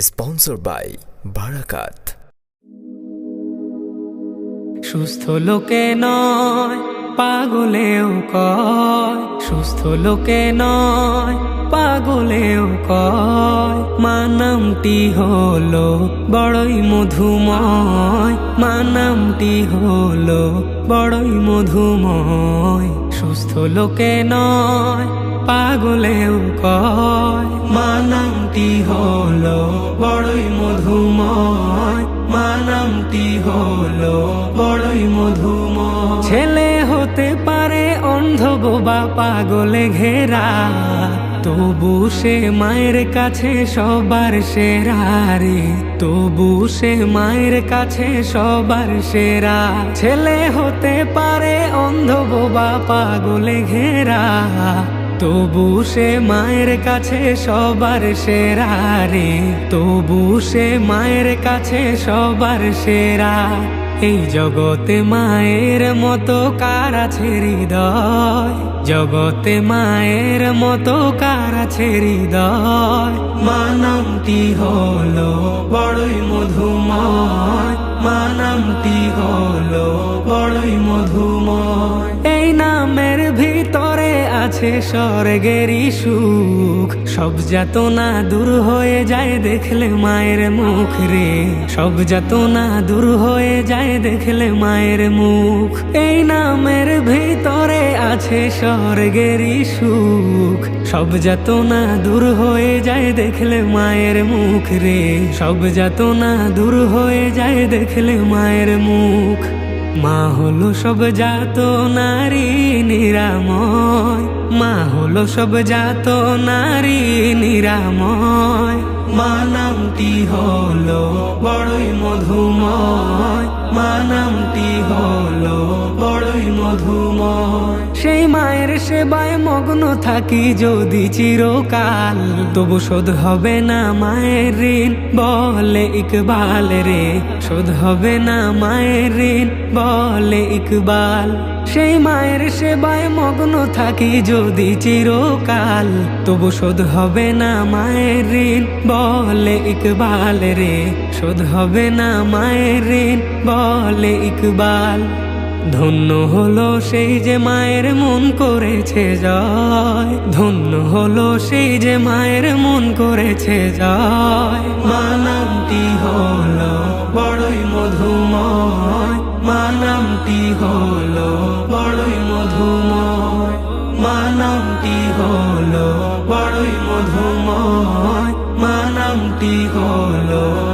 Sponsor by বারাকাত সুস্থ লোকে নয়, পাগলেও কয়। সুস্থ লোকে নয়, পাগলেও কয়। মানামটি হলো বড়ই মধুময়। মানামটি হলো বড়ই মধুময়। সুস্থ লোকে নয় পাগলেও কয়, মানামটি হলো বড়ই মধুময়, মানামটি হলো বড়ই মধুময়। ছেলে হতে পারে অন্ধ বোবা পাগলে ঘেরা, তবু সে মায়ের কাছে সবার সেরা রে, তবু সে মায়ের কাছে সবার সেরা। ছেলে হতে পারে অন্ধ বোবা পাগলে ঘেরা তবু সে মায়ের কাছে সবার সেরা রে। তবু সে মায়ের কাছে সবার সেরা। এই জগতে মায়ের মতো কার আছে হৃদয়? জগতে মায়ের মতো কার আছে হৃদয়? মানামটি হলো বড়ই মধুময়। মানামটি হলো বড়ই মধুময়। আছে স্বর্গেরই সুখ। সব যাতনা দূর হয়ে যায় দেখলে মায়ের মুখ রে। সব যাতনা দূর হয়ে যায় দেখলে মায়ের মুখ। এই নামের ভিতরে আছে স্বর্গেরই সুখ। সব যাতনা দূর হয়ে যায় দেখলে মায়ের মুখ রে। সব যাতনা দূর হয়ে যায় দেখলে মায়ের মুখ। মা হলো সব জাত নারী নিরাময়। মা হলো সব জাত নারী নিরাময়। মা নামটি হলো বড়ই মধুময়। সেই মায়ের সেবায় মগ্ন থাকি যদি চিরকাল। তবু শোধ হবে না মায়ের ঋণ, বলে ইকবাল রে। শোধ হবে না মায়ের ঋণ, বলে ইকবাল। সেই মায়ের সেবায় মগ্ন থাকি যদি চিরকাল। তবু শোধ হবে না মায়ের ঋণ, বলে ইকবাল রে। শোধ হবে না মায়ের ঋণ, বলে ইকবাল। ধন্য হলো সেই যে মায়ের মন করেছে জয় ধন্য হলো সেই যে মায়ের মন করেছে জয় মানামটি হলো বড়ই মধুময়। মানামটি হলো বড়ই মধুময়। মানামটি হলো বড়ই মধুময়। মানামটি হলো